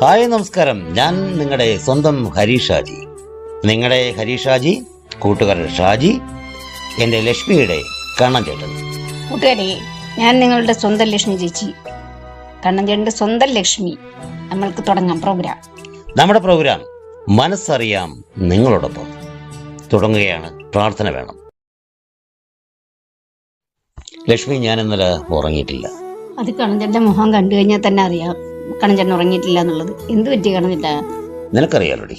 Hi നമസ്കാരം. ഞാൻ നിങ്ങളുടെ സ്വന്തം ഹരീഷാജി. നിങ്ങളുടെ ഹരീഷാജി കൂട്ടുകാരൻ ഷാജി എന്റെ ലക്ഷ്മിയുടെ കണ്ണൻ ചേട്ടൻ കൂട്ടുകാരെ ഞാൻ നിങ്ങളുടെ സ്വന്തം ലക്ഷ്മി ചേച്ചി. കണ്ണഞ്ചേട്ടന്റെ സ്വന്തം ലക്ഷ്മി. നമ്മൾക്ക് തുടങ്ങാം പ്രോഗ്രാം. നമ്മുടെ പ്രോഗ്രാം മനസ്സറിയാം നിങ്ങളോടൊപ്പം. തുടങ്ങുകയാണ്. പ്രാർത്ഥന വേണം. ലക്ഷ്മി ഞാൻ ഇന്നലെ ഉറങ്ങിയിട്ടില്ല. അത് കണ്ണഞ്ചേട്ടന്റെ മുഖം കണ്ടു കഴിഞ്ഞാൽ തന്നെ അറിയാം. കണ്ണഞ്ചേട്ടൻ ഉറങ്ങിയിട്ടില്ല എന്നുള്ളത്. എന്ത് പറ്റി കണഞ്ഞിട്ടാ നിനക്കറിയാലോടി.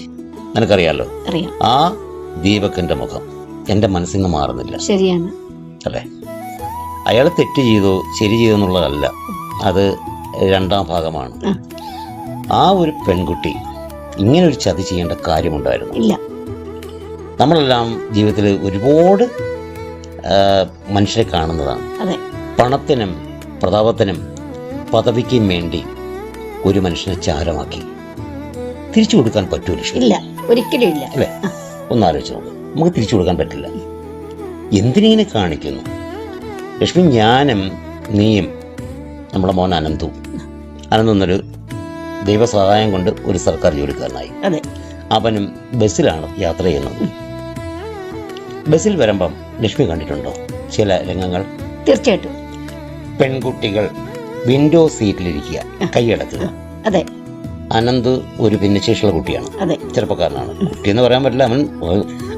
നിനക്കറിയാലോ? അറിയാം. ആ ദീപക്കിന്റെ മുഖം എന്റെ മനസ്സിൽ നിന്ന് മാറുന്നില്ല. ശരിയാണ്. അല്ലേ? അയാൾ തെറ്റ് ചെയ്തു ശരി ചെയ്തു എന്നുള്ളതല്ല. അത് രണ്ടാം ഭാഗമാണ്. ആ. ഒരു പെൺകുട്ടി ഇങ്ങനെ ഒരു ചതി ചെയ്യേണ്ട കാര്യമുണ്ടായിരുന്നു. ഇല്ല. നമ്മളെല്ലാം ജീവിതത്തിൽ ഒരുപാട് മനുഷ്യരെ കാണുന്നതാണ്. പണത്തിനും പ്രതാപത്തിനും പദവിക്കും വേണ്ടി ഒരു മനുഷ്യനെ ചാരമാക്കി. തിരിച്ചു കൊടുക്കാൻ പറ്റൂല ഇല്ല ഒരിക്കലും ഇല്ല. അല്ലേ? ഒന്ന് ആലോചിച്ച് നോക്ക്. നമുക്ക് തിരിച്ചു കൊടുക്കാൻ പറ്റില്ല. എന്തിനിങ്ങനെ കാണിക്കുന്നു? ലക്ഷ്മി ഞാനും നീയും നമ്മുടെ മോൻ അനന്തു. അനന്തു എന്നൊരു ദൈവസഹായം കൊണ്ട് ഒരു സർക്കാർ ജോലിക്കാരനായി. അതെ. അവനും ബസ്സിലാണ് യാത്ര ചെയ്യുന്നത്. ബസ്സിൽ വരുമ്പം ലക്ഷ്മി കണ്ടിട്ടുണ്ടോ? ചില രംഗങ്ങൾ. തീർച്ചയായിട്ടും. പെൺകുട്ടികൾ വിൻഡോ സീറ്റിലിരിക്കുക കൈയടക്കുക അതെ. അനന്ത് ഒരു ഭിന്നശേഷിയുള്ള കുട്ടിയാണ്. അതെ. ചെറുപ്പക്കാരനാണ്. കുട്ടി എന്ന് പറയാൻ പറ്റില്ല അവൻ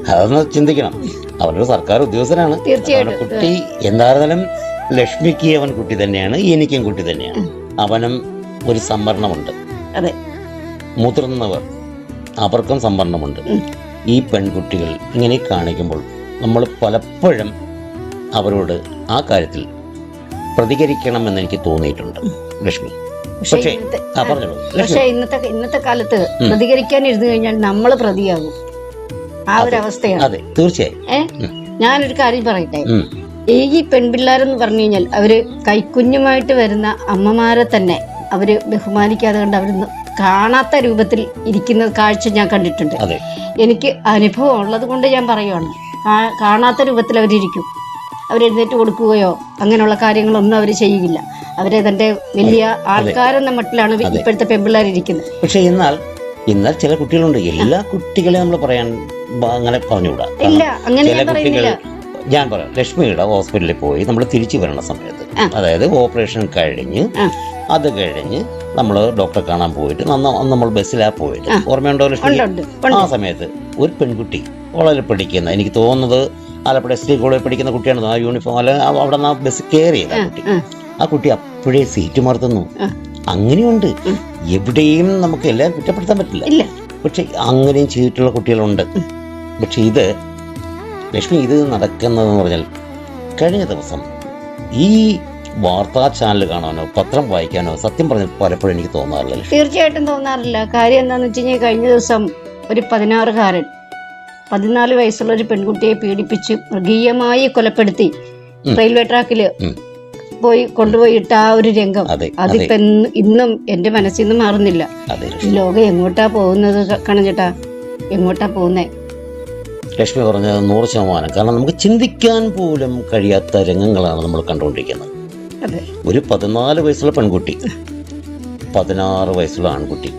അതൊന്ന് ചിന്തിക്കണം. അവനൊരു സർക്കാർ ഉദ്യോഗസ്ഥനാണ്. തീർച്ചയായിട്ടും. കുട്ടി എന്തായിരുന്നാലും ലക്ഷ്മിക്ക് അവൻ കുട്ടി തന്നെയാണ് എനിക്കും കുട്ടി തന്നെയാണ്. അവനും ഒരു സംവരണമുണ്ട്. അതെ. മുതിർന്നവർ അവർക്കും സംവരണമുണ്ട്. ഈ പെൺകുട്ടികൾ ഇങ്ങനെ കാണിക്കുമ്പോൾ നമ്മൾ പലപ്പോഴും അവരോട് ആ കാര്യത്തിൽ പ്രതികരിക്കണമെന്ന് എനിക്ക് തോന്നിയിട്ടുണ്ട് ലക്ഷ്മി. പക്ഷേ പക്ഷേ ഇന്നത്തെ ഇന്നത്തെ കാലത്ത് പ്രതികരിക്കാൻ ഇരുന്നു കഴിഞ്ഞാൽ നമ്മൾ പ്രതിയാകും. ആ ഒരു അവസ്ഥയാണ് അതെ തീർച്ചയായും. ഞാനൊരു കാര്യം പറയട്ടെ? ഈ പെൺപിള്ളേരെന്ന് പറഞ്ഞു കഴിഞ്ഞാൽ അവർ കൈക്കുഞ്ഞുമായിട്ട് വരുന്ന അമ്മമാരെ തന്നെ അവർ ബഹുമാനിക്കാതെ കണ്ട് അവർ കാണാത്ത രൂപത്തിൽ ഇരിക്കുന്ന കാഴ്ച ഞാൻ കണ്ടിട്ടുണ്ട്. എനിക്ക് അനുഭവം ഉള്ളത് കൊണ്ട് ഞാൻ പറയുവാണ്. കാണാത്ത രൂപത്തിൽ അവരിരിക്കും. അവരെഴുന്നേറ്റ് കൊടുക്കുകയോ അങ്ങനെയുള്ള കാര്യങ്ങളൊന്നും അവർ ചെയ്യില്ല. അവരെ തന്റെ വലിയ ആൾക്കാരെന്ന മട്ടിലാണ് ഇപ്പോഴത്തെ പെമ്പിള്ളേരിക്കുന്നത് പക്ഷേ എന്നാൽ എന്നാൽ ചില കുട്ടികളുണ്ട്. എല്ലാ കുട്ടികളെയും നമ്മൾ പറയാൻ അങ്ങനെ പറഞ്ഞുകൂടാ. ഇല്ല അങ്ങനെ ചില ഞാൻ കുട്ടികൾ ഞാൻ പറയാം. ലക്ഷ്മിയുടെ ഹോസ്പിറ്റലിൽ പോയി നമ്മൾ തിരിച്ചു വരണ സമയത്ത്. അതായത് ഓപ്പറേഷൻ കഴിഞ്ഞ്. അത് കഴിഞ്ഞ് നമ്മൾ ഡോക്ടറെ കാണാൻ പോയിട്ട് നമ്മൾ ബസ്സിലാ പോയിട്ട്. ഓർമ്മയുണ്ടോ ലക്ഷ്മി? ആ സമയത്ത് ഒരു പെൺകുട്ടി വളരെ പഠിക്കുന്ന എനിക്ക് തോന്നുന്നത് ആലപ്പുഴ എസ് ടി കോളേജിൽ പഠിക്കുന്ന കുട്ടിയാണ്. ആ യൂണിഫോം അല്ല അവിടെ നിന്ന് ആ ബസ് കയറിയത് ആ കുട്ടി. ആ. കുട്ടി അപ്പോഴേ സീറ്റ് മറുത്തുന്നു. അങ്ങനെയുണ്ട്. എവിടെയും നമുക്ക് എല്ലാം കുറ്റപ്പെടുത്താൻ പറ്റില്ല. പക്ഷെ അങ്ങനെയും ചെയ്തിട്ടുള്ള കുട്ടികളുണ്ട്. പക്ഷെ ഇത് ലക്ഷ്മി ഇത് നടക്കുന്നതെന്ന് പറഞ്ഞാൽ കഴിഞ്ഞ ദിവസം ഈ വാർത്താ ചാനൽ കാണാനോ പത്രം വായിക്കാനോ സത്യം പറഞ്ഞാൽ പലപ്പോഴും എനിക്ക് തോന്നാറില്ല തീർച്ചയായിട്ടും തോന്നാറില്ല. കാര്യം എന്താണെന്ന് വെച്ച് കഴിഞ്ഞാൽ കഴിഞ്ഞ ദിവസം ഒരു പതിനാറുകാരൻ പതിനാല് വയസ്സുള്ള ഒരു പെൺകുട്ടിയെ പീഡിപ്പിച്ച് മൃഗീയമായി കൊലപ്പെടുത്തി റെയിൽവേ ട്രാക്കിൽ പോയി കൊണ്ടുപോയി ഇട്ട ആ ഒരു രംഗം. അതെ അതെ. അതിപ്പോ ഇന്നും എന്റെ മനസ്സിൽ നിന്ന് മാറുന്നില്ല. ലോകം എങ്ങോട്ടാ പോകുന്നത് കണഞ്ഞിട്ടാ എങ്ങോട്ടാ പോകുന്നേ? ലക്ഷ്മി പറഞ്ഞത് നൂറ് ശതമാനം. കാരണം നമുക്ക് ചിന്തിക്കാൻ പോലും കഴിയാത്ത രംഗങ്ങളാണ് നമ്മൾ കണ്ടുകൊണ്ടിരിക്കുന്നത്. ഒരു പതിനാല് വയസ്സുള്ള പെൺകുട്ടി പതിനാറ് വയസ്സുള്ള ആൺകുട്ടി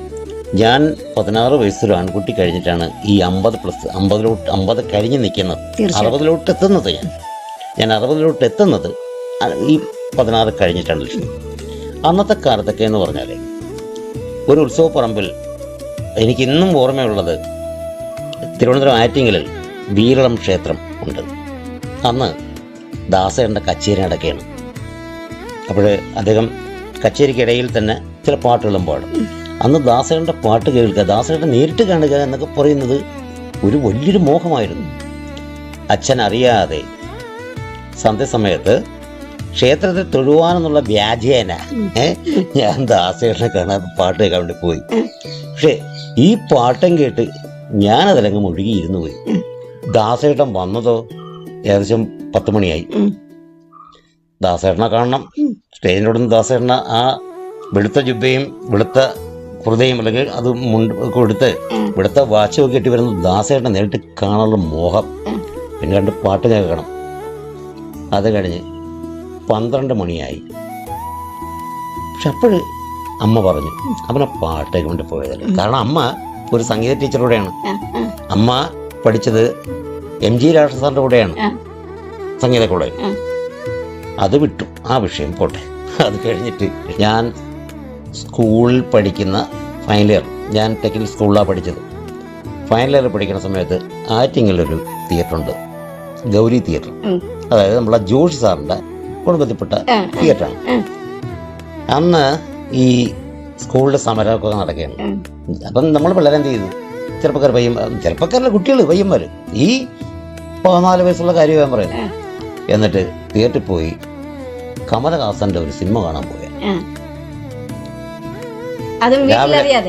ഞാൻ പതിനാറ് വയസ്സൊരു ആൺകുട്ടി കഴിഞ്ഞിട്ടാണ് ഈ അമ്പത് പ്ലസ് അമ്പതിലോട്ട് അമ്പത് കഴിഞ്ഞ് നിൽക്കുന്നത്. അറുപതിലോട്ട് എത്തുന്നത് ഞാൻ. ഞാൻ അറുപതിലോട്ട് എത്തുന്നത് ഈ പതിനാറ് കഴിഞ്ഞിട്ടാണ് അന്നത്തെ കാലത്തൊക്കെ എന്ന് പറഞ്ഞാൽ ഒരു ഉത്സവപ്പറമ്പിൽ എനിക്ക് ഇന്നും ഓർമ്മയുള്ളത് തിരുവനന്തപുരം ആറ്റിങ്ങലിൽ വീരളം ക്ഷേത്രം ഉണ്ട്. അന്ന് ദാസേണ്ട കച്ചേരി നടക്കുകയാണ്. അപ്പോൾ അദ്ദേഹം കച്ചേരിക്കിടയിൽ തന്നെ ചില പാട്ടുകളും പാടും. അന്ന് ദാസേട്ടന്റെ പാട്ട് കേൾക്കുക ദാസേട്ടൻ നേരിട്ട് കാണുക എന്നൊക്കെ പറയുന്നത് ഒരു വലിയൊരു മോഹമായിരുന്നു. അച്ഛൻ അറിയാതെ സന്ധ്യസമയത്ത് ക്ഷേത്രത്തിൽ തൊഴുവാനെന്നുള്ള വ്യാജേന ഞാൻ ദാസേട്ടനെ കാണാൻ പാട്ട് കേൾക്കാൻ വേണ്ടി പോയി. പക്ഷേ ഈ പാട്ടും കേട്ട് ഞാനതിലങ്ങ് മുഴുകിയിരുന്നു പോയി. ദാസേട്ടൻ വന്നതോ ഏകദേശം പത്ത് മണിയായി. ദാസേട്ടനെ കാണണം. സ്റ്റേജിനോടൊന്ന് ദാസേട്ടന ആ വെളുത്ത ജുബയും വെളുത്ത ഹൃദയം അല്ലെങ്കിൽ അത് മുണ്ട് ഉം. ഇവിടുത്തെ വാച്ചൊക്കെ കെട്ടി വരുന്ന ദാസേട്ടനെ നേരിട്ട് കാണാനുള്ള മോഹം. പിന്നെ രണ്ട് പാട്ട് കേൾക്കണം. അത് കഴിഞ്ഞ് പന്ത്രണ്ട് മണിയായി. പക്ഷെ അപ്പോൾ അമ്മ പറഞ്ഞു അവനെ പാട്ടേ കൊണ്ട് പോയതല്ല. കാരണം അമ്മ ഒരു സംഗീത ടീച്ചറുടെയാണ് അമ്മ പഠിച്ചത് എം ജി രാഷ്ട്രസാറിന്റെ കൂടെയാണ്. സംഗീത കോളേജ് അത് വിട്ടു. ആ വിഷയം പോട്ടെ. അത് കഴിഞ്ഞിട്ട് ഞാൻ സ്കൂളിൽ പഠിക്കുന്ന ഫൈനൽ ഇയർ ഞാൻ ടെക്നിക്കൽ സ്കൂളിലാണ് പഠിച്ചത്. ഫൈനൽ ഇയർ പഠിക്കുന്ന സമയത്ത് ആറ്റിങ്ങിലൊരു തിയേറ്റർ ഉണ്ട്. ഗൗരി തിയേറ്റർ അതായത് നമ്മളെ ജോഷി സാറിന്റെ കുടുംബത്തിൽപ്പെട്ട തിയേറ്റർ തിയേറ്ററാണ് അന്ന് ഈ സ്കൂളിലെ സമരമൊക്കെ നടക്കുകയാണ്. അപ്പം നമ്മൾ പിള്ളേരെ എന്ത് ചെയ്തു ചെറുപ്പക്കാർ പയ്യൻ ചെറുപ്പക്കാരിലെ കുട്ടികൾ പയ്യന്മാർ ഈ പതിനാല് വയസ്സുള്ള കാര്യം ഞാൻ പറയുന്നത്. എന്നിട്ട് തിയേറ്ററിൽ പോയി കമലഹാസന്റെ ഒരു സിനിമ കാണാൻ പോയ ആ. അതും വീട്ടിലറിയാതെ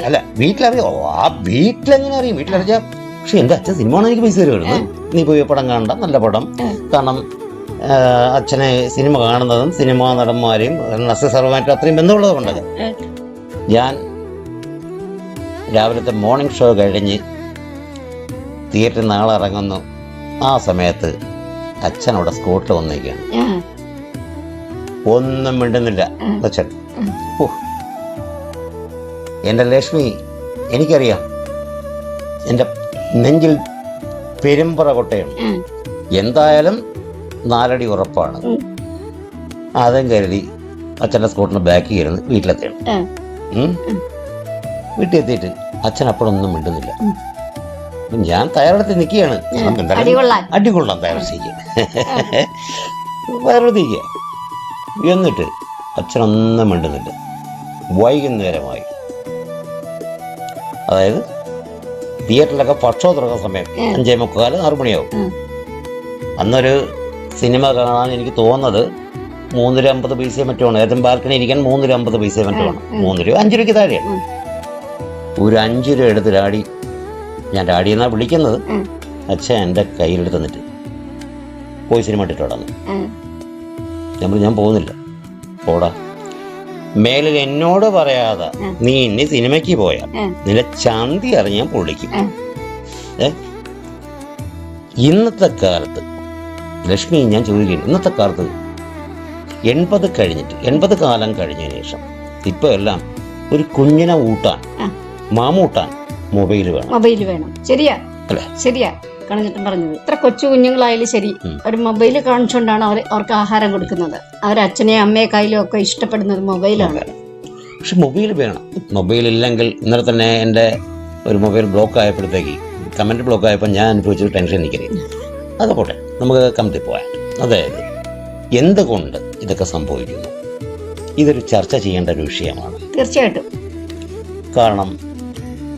അല്ല വീട്ടിലറിയോ ആ വീട്ടിലെങ്ങനെ അറിയും? വീട്ടിലറിയാം പക്ഷെ എന്റെ അച്ഛൻ സിനിമ കാണാൻ എനിക്ക് പൈസ തരുവാണ് നീ പോയി പടം കാണണ്ട നല്ല പടം. കാരണം അച്ഛനെ സിനിമ കാണുന്നതും സിനിമാ നടന്മാരെയും നസ്യ സർവമായിട്ട് അത്രയും ബന്ധമുള്ളത് കൊണ്ടത് ഞാൻ രാവിലത്തെ മോർണിംഗ് ഷോ കഴിഞ്ഞ് തിയേറ്ററിൽ നാളെ ഇറങ്ങുന്നു. ആ സമയത്ത് അച്ഛൻ അവിടെ സ്കൂട്ടിൽ വന്നിരിക്കുകയാണ്. ഒന്നും മിണ്ടുന്നില്ല. അച്ഛൻ ഓ എന്റെ ലക്ഷ്മി എനിക്കറിയാം. എന്റെ നെഞ്ചിൽ പെരുമ്പറ കൊട്ടയാണ് എന്തായാലും നാലടി ഉറപ്പാണ്. അതും കരുതി അച്ഛന്റെ സ്കൂട്ടിന് ബാക്കിൽ ഇരുന്ന് വീട്ടിലെത്തിയാണ് വീട്ടിലെത്തിയിട്ട് അച്ഛൻ അപ്പോഴൊന്നും മിണ്ടുന്നില്ല. ഞാൻ തയ്യാറെടുത്ത് നിൽക്കുകയാണ്. അടികൊള്ളാൻ. അടികൊള്ളാം തയ്യാറെടുത്ത് തയ്യാറെടുത്തേക്ക് എന്നിട്ട് അച്ഛനൊന്നും മിണ്ടുന്നില്ല. വൈകുന്നേരമായി. അതായത് തിയേറ്ററിലൊക്കെ ഭക്ഷണം തുറക്കുന്ന സമയം. അഞ്ചേ മുക്കാൽ ആറു മണിയാവും. അന്നൊരു സിനിമ കാണാൻ എനിക്ക് തോന്നുന്നത് മൂന്നര അമ്പത് പൈസയും മറ്റുമാണ് ഏതും ബാൽക്കണി ഇരിക്കാൻ മൂന്നര അമ്പത് പൈസയും മറ്റുമാണ് ഉം, ഉം. മൂന്ന് രൂപ അഞ്ച് രൂപയ്ക്ക് താഴെയാണ് ഒരു അഞ്ച് രൂപ എടുത്ത് ഡാഡി ഞാൻ ഡാഡി എന്നാ വിളിക്കുന്നത്. അച്ഛൻ എന്റെ കയ്യിലെടുത്ത് തന്നിട്ട് പോയി സിനിമ ഇട്ടിട്ടോടാന്ന് ഉം. ഞാൻ ഞാൻ പോകുന്നില്ല. പോടാ. മേലിൽ എന്നോട് പറയാതെ. നീ ഇനി സിനിമയ്ക്ക് പോയാൽ ഉം. നിന്റെ ചന്തി അറിഞ്ഞാൽ പൊളിക്കും. ഇന്നത്തെ കാലത്ത് ലക്ഷ്മി ഞാൻ ചോദിക്കുന്നു ഇന്നത്തെ കാലത്ത് എൺപത് കഴിഞ്ഞിട്ട് എൺപത് കാലം കഴിഞ്ഞ ശേഷം ഇപ്പൊ എല്ലാം ഒരു കുഞ്ഞിനെ ഊട്ടാൻ മാമൂട്ടാൻ മൊബൈൽ വേണം. മൊബൈൽ വേണം. ശരിയാ. അല്ലേ? ശരിയാ. കണഞ്ഞിട്ടും പറഞ്ഞത്. ഇത്ര കൊച്ചു കുഞ്ഞുങ്ങളായാലും ശരി. ഒരു മൊബൈൽ കാണിച്ചുകൊണ്ടാണ് അവർ അവർക്ക് ആഹാരം കൊടുക്കുന്നത്. അവർ അച്ഛനെയും അമ്മയെ കയ്യിലും ഒക്കെ ഇഷ്ടപ്പെടുന്നത് മൊബൈലാണ്. പക്ഷെ മൊബൈൽ വേണം. മൊബൈൽ ഇല്ലെങ്കിൽ ഇന്നലെ തന്നെ എന്റെ ഒരു മൊബൈൽ ബ്ലോക്ക് ആയപ്പോഴത്തേക്ക് കമന്റ് ബ്ലോക്ക് ആയപ്പോൾ ഞാൻ അനുഭവിച്ചൊരു ടെൻഷൻ എനിക്കറിയാം. അത് പോട്ടെ നമുക്ക് കമത്തിൽ പോയാൽ അതായത് എന്തുകൊണ്ട് ഇതൊക്കെ സംഭവിക്കുന്നു? ഇതൊരു ചർച്ച ചെയ്യേണ്ട ഒരു വിഷയമാണ്. തീർച്ചയായിട്ടും. കാരണം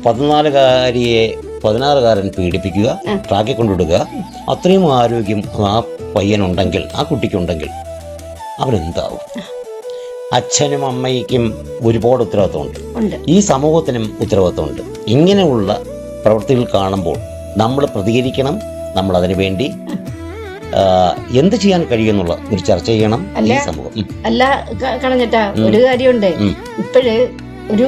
പതിനാലുകാരിയെ പതിനാറുകാരൻ പീഡിപ്പിക്കുക ട്രാക്കി ട്രാക്കിൽ കൊണ്ടുവിടുക. അത്രയും ആരോഗ്യം ആ പയ്യനുണ്ടെങ്കിൽ ആ കുട്ടിക്കുണ്ടെങ്കിൽ അവനെന്താവും അച്ഛനും അമ്മയ്ക്കും ഒരുപാട് ഉത്തരവാദിത്വമുണ്ട്. ഉണ്ട്. ഈ സമൂഹത്തിനും ഉത്തരവാദിത്വമുണ്ട്. ഇങ്ങനെയുള്ള പ്രവൃത്തികൾ കാണുമ്പോൾ നമ്മൾ പ്രതികരിക്കണം നമ്മൾ അതിനു വേണ്ടി എന്ത് ചെയ്യാൻ കഴിയുമെന്നുള്ള ഒരു ചർച്ച ചെയ്യണം ഈ അല്ല. കളഞ്ഞിട്ടാ ഒരു കാര്യമുണ്ട്. ഇപ്പോഴ് ഒരു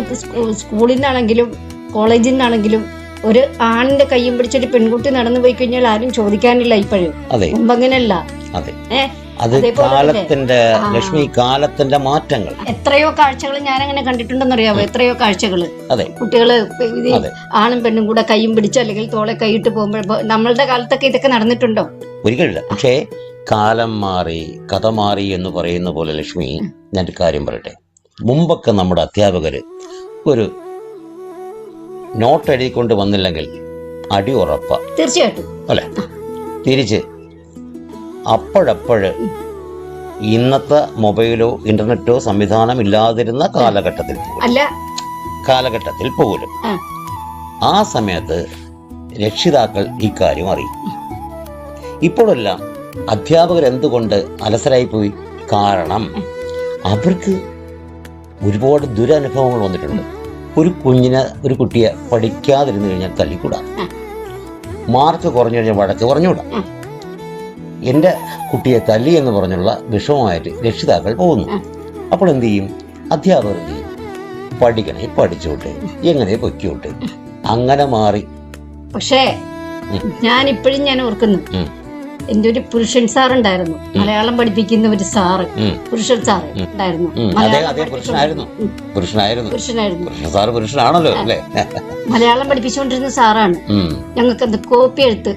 സ്കൂളിൽ നിന്നാണെങ്കിലും കോളേജിൽ നിന്നാണെങ്കിലും ഒരു ആണിന്റെ കയ്യും പിടിച്ചൊരു പെൺകുട്ടി നടന്നു പോയി കഴിഞ്ഞാൽ ആരും ചോദിക്കാനില്ല ഇപ്പോഴും. അങ്ങനെയല്ല അതെ. അത് കാലത്തിന്റെ ലക്ഷ്മി കാലത്തിന്റെ മാറ്റങ്ങൾ. എത്രയോ കാഴ്ചകൾ ഞാൻ അങ്ങനെ കണ്ടിട്ടുണ്ടെന്നറിയാമോ എത്രയോ കാഴ്ചകൾ. അതെ. കുട്ടികൾ. ആണും പെണ്ണും കൂടെ കൈയും പിടിച്ച് അല്ലെങ്കിൽ തോളെ കൈയിട്ട് പോകുമ്പോൾ നമ്മളുടെ കാലത്തൊക്കെ ഇതൊക്കെ നടന്നിട്ടുണ്ടോ? ഒരിക്കലില്ല പക്ഷേ കാലം മാറി കഥ മാറി എന്ന് പറയുന്ന പോലെ ലക്ഷ്മി ഞാൻ കാര്യം പറയട്ടെ. മുമ്പൊക്കെ നമ്മുടെ അധ്യാപകര് ഒരു നോട്ട് എഴുതിക്കൊണ്ട് വന്നില്ലെങ്കിൽ അടി ഉറപ്പ. തീർച്ചയായിട്ടും. അല്ലെ? തിരിച്ച് അപ്പോഴപ്പോഴ് ഇന്നത്തെ മൊബൈലോ ഇന്റർനെറ്റോ സംവിധാനം ഇല്ലാതിരുന്ന കാലഘട്ടത്തിൽ അല്ല. കാലഘട്ടത്തിൽ പോലും ആ. ആ സമയത്ത് രക്ഷിതാക്കൾ കാര്യം അറിയും. ഇപ്പോഴെല്ലാം അധ്യാപകർ എന്തുകൊണ്ട് അലസരായി പോയി കാരണം അവർക്ക് ഒരുപാട് ദുരനുഭവങ്ങൾ വന്നിട്ടുണ്ട്. ഒരു കുഞ്ഞിനെ ഒരു കുട്ടിയെ പഠിക്കാതിരുന്നു കഴിഞ്ഞാൽ തല്ലിക്കൂടാ. മാർക്ക് കുറഞ്ഞു കഴിഞ്ഞാൽ വഴക്ക് കുറഞ്ഞുകൂടാ. എന്റെ കുട്ടിയെ തല്ലി എന്ന് പറഞ്ഞുള്ള വിഷമമായിട്ട് രക്ഷിതാക്കൾ പോകുന്നു അപ്പോൾ എന്ത് ചെയ്യും അധ്യാപകർ എന്ത് ചെയ്യും പഠിക്കണേ പഠിച്ചോട്ടെ എങ്ങനെ പൊയ്ക്കോട്ടെ അങ്ങനെ മാറി പക്ഷേ. ഞാൻ ഇപ്പോഴും ഞാൻ ഓർക്കുന്നു. എന്റെ ഒരു പുരുഷൻ സാർ ഉണ്ടായിരുന്നു മലയാളം പഠിപ്പിക്കുന്ന ഒരു സാറ്. പുരുഷൻ സാർ ഉണ്ടായിരുന്നു. മലയാളം പഠിപ്പിച്ചുകൊണ്ടിരുന്ന സാറാണ്. ഞങ്ങൾക്ക് അത് കോപ്പി എഴുത്ത്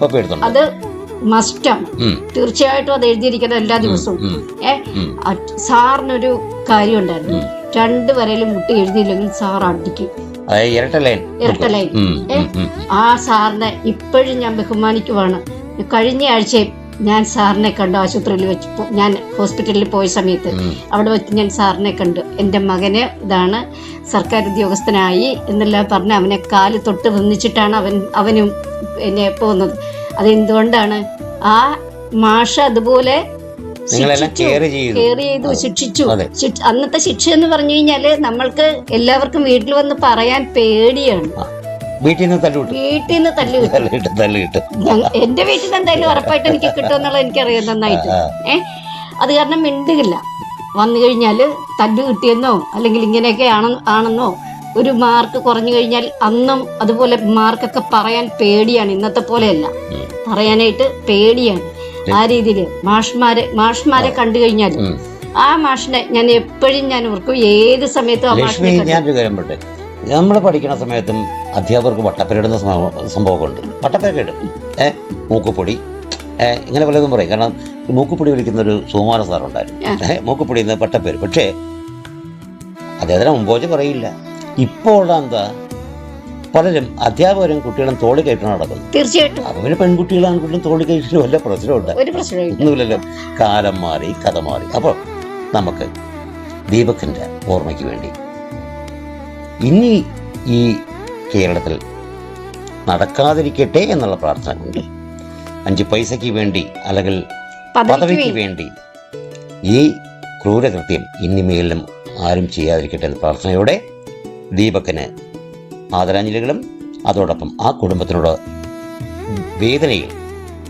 കോപ്പി എഴുത്ത് അത് മസ്റ്റാണ് തീർച്ചയായിട്ടും അത് എഴുതിയിരിക്കണം എല്ലാ ദിവസവും. ഏ? സാറിനൊരു കാര്യം ഉണ്ടായിരുന്നു രണ്ട് വരയിലും മുട്ടി എഴുതിയില്ലെങ്കിൽ സാർ അടിക്കും. ഇരട്ട ലൈൻ. ആ സാറിനെ ഇപ്പോഴും ഞാൻ ബഹുമാനിക്കുവാണ്. കഴിഞ്ഞ ആഴ്ച ഞാൻ സാറിനെ കണ്ടു ആശുപത്രിയിൽ വെച്ച് ഞാൻ ഹോസ്പിറ്റലിൽ പോയ സമയത്ത് അവിടെ വെച്ച് ഞാൻ സാറിനെ കണ്ടു എന്റെ മകന് ഇതാണ് സർക്കാർ ഉദ്യോഗസ്ഥനായി എന്നെല്ലാം പറഞ്ഞ് അവനെ കാൽ തൊട്ട് വന്നിച്ചിട്ടാണ് അവൻ അവനും എന്നെ പോകുന്നത് അതെന്തുകൊണ്ടാണ് ആ മാഷ അതുപോലെ. കെയർ ചെയ്തു ശിക്ഷിച്ചു. അന്നത്തെ ശിക്ഷ എന്ന് പറഞ്ഞു കഴിഞ്ഞാൽ നമ്മൾക്ക് എല്ലാവർക്കും വീട്ടിൽ വന്ന് പറയാൻ പേടിയാണ്. വീട്ടിൽ നിന്ന് തല്ലുവിട്ടു. വീട്ടിൽ നിന്ന് തല്ലു കിട്ടും എന്റെ വീട്ടിൽ നിന്ന് എന്തായാലും ഉറപ്പായിട്ട് എനിക്ക് കിട്ടുമെന്നുള്ളത് എനിക്കറിയാം നന്നായിട്ട്. ഏ? അത് കാരണം മിണ്ടുകില്ല വന്നു കഴിഞ്ഞാൽ തല്ലു കിട്ടിയെന്നോ അല്ലെങ്കിൽ ഇങ്ങനെയൊക്കെ ആണ ആണെന്നോ ഒരു മാർക്ക് കുറഞ്ഞു കഴിഞ്ഞാൽ അന്നും അതുപോലെ മാർക്കൊക്കെ പറയാൻ പേടിയാണ്. ഇന്നത്തെ പോലെയല്ല. പറയാനായിട്ട് പേടിയാണ്. ആ രീതിയിൽ മാഷ്മാരെ മാഷ്മാരെ കണ്ടു കഴിഞ്ഞാൽ ആ മാഷിനെ ഞാൻ എപ്പോഴും ഞാൻ ഓർക്കും. ഏത് സമയത്തും ആ മാഷിനെ പറട്ടെ നമ്മൾ പഠിക്കുന്ന സമയത്തും അധ്യാപകർക്ക് വട്ടപ്പരിടുന്ന സംഭവം- സംഭവമൊക്കെ ഉണ്ട് വട്ടപ്പരൊക്കെ ഇടും ഏ മൂക്കുപ്പൊടി ഏ ഇങ്ങനെ പലതും പറയും. കാരണം മൂക്കുപൊടി മൂക്കുപ്പൊടി വിളിക്കുന്ന ഒരു സുകുമാര സാറുണ്ടായിരുന്നു. ഏ മൂക്കുപൊടി എന്ന വട്ടപ്പേര്. പക്ഷേ അദ്ദേഹത്തിന് മുമ്പോച്ച് പറയില്ല. ഇപ്പോൾ എന്താ പലരും അധ്യാപകരും കുട്ടികളും തോളി കയറ്റണം നടക്കുന്നു. തീർച്ചയായിട്ടും. അപ്പൊ പിന്നെ കുട്ടികളും തോളി കയറ്റി വല്ല പ്രശ്നമുണ്ട് ഒന്നുമില്ലല്ലോ. കാലം മാറി കഥ മാറി. അപ്പോൾ നമുക്ക് ദീപക്കിന്റെ ഓർമ്മയ്ക്ക് വേണ്ടി ഇനി ഈ കേരളത്തിൽ നടക്കാതിരിക്കട്ടെ എന്നുള്ള പ്രാർത്ഥന കൊണ്ട് അഞ്ച് പൈസയ്ക്ക് വേണ്ടി അല്ലെങ്കിൽ പദവിക്ക് വേണ്ടി. ഈ ക്രൂരകൃത്യം ഇനിമേലും ആരും ചെയ്യാതിരിക്കട്ടെ എന്ന പ്രാർത്ഥനയോടെ ദീപക്കിന് ആദരാഞ്ജലികളും അതോടൊപ്പം ആ കുടുംബത്തിനോട് വേദനയിൽ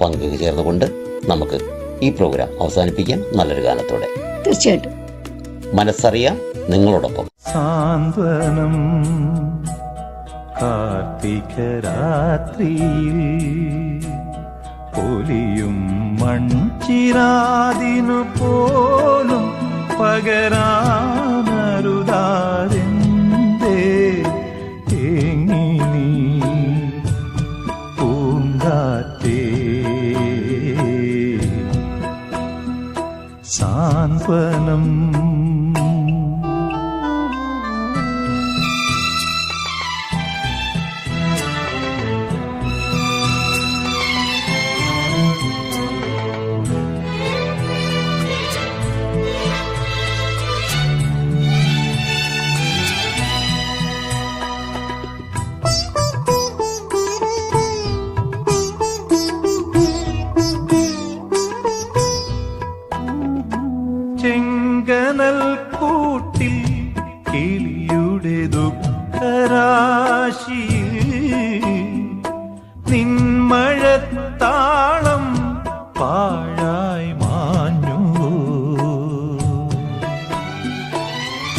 പങ്കു ചേർന്നുകൊണ്ട് നമുക്ക് ഈ പ്രോഗ്രാം അവസാനിപ്പിക്കാം. നല്ലൊരു ഗാനത്തോടെ. തീർച്ചയായിട്ടും. മനസ്സറിയാം നിങ്ങളോടൊപ്പം. സാന്ത്വനം. കാർത്തികരാത്രിയിൽ പൊലിയും മൺചിരാതിനു പോലും പകരാനരുതാരെന്തേ ഏങ്ങി നീ പൂങ്കാറ്റേ സാന്ത്വനം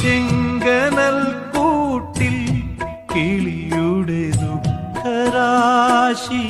ചെങ്കനൽ കൂട്ടിൽ കിളിയുടെ ദുഃഖരാശി.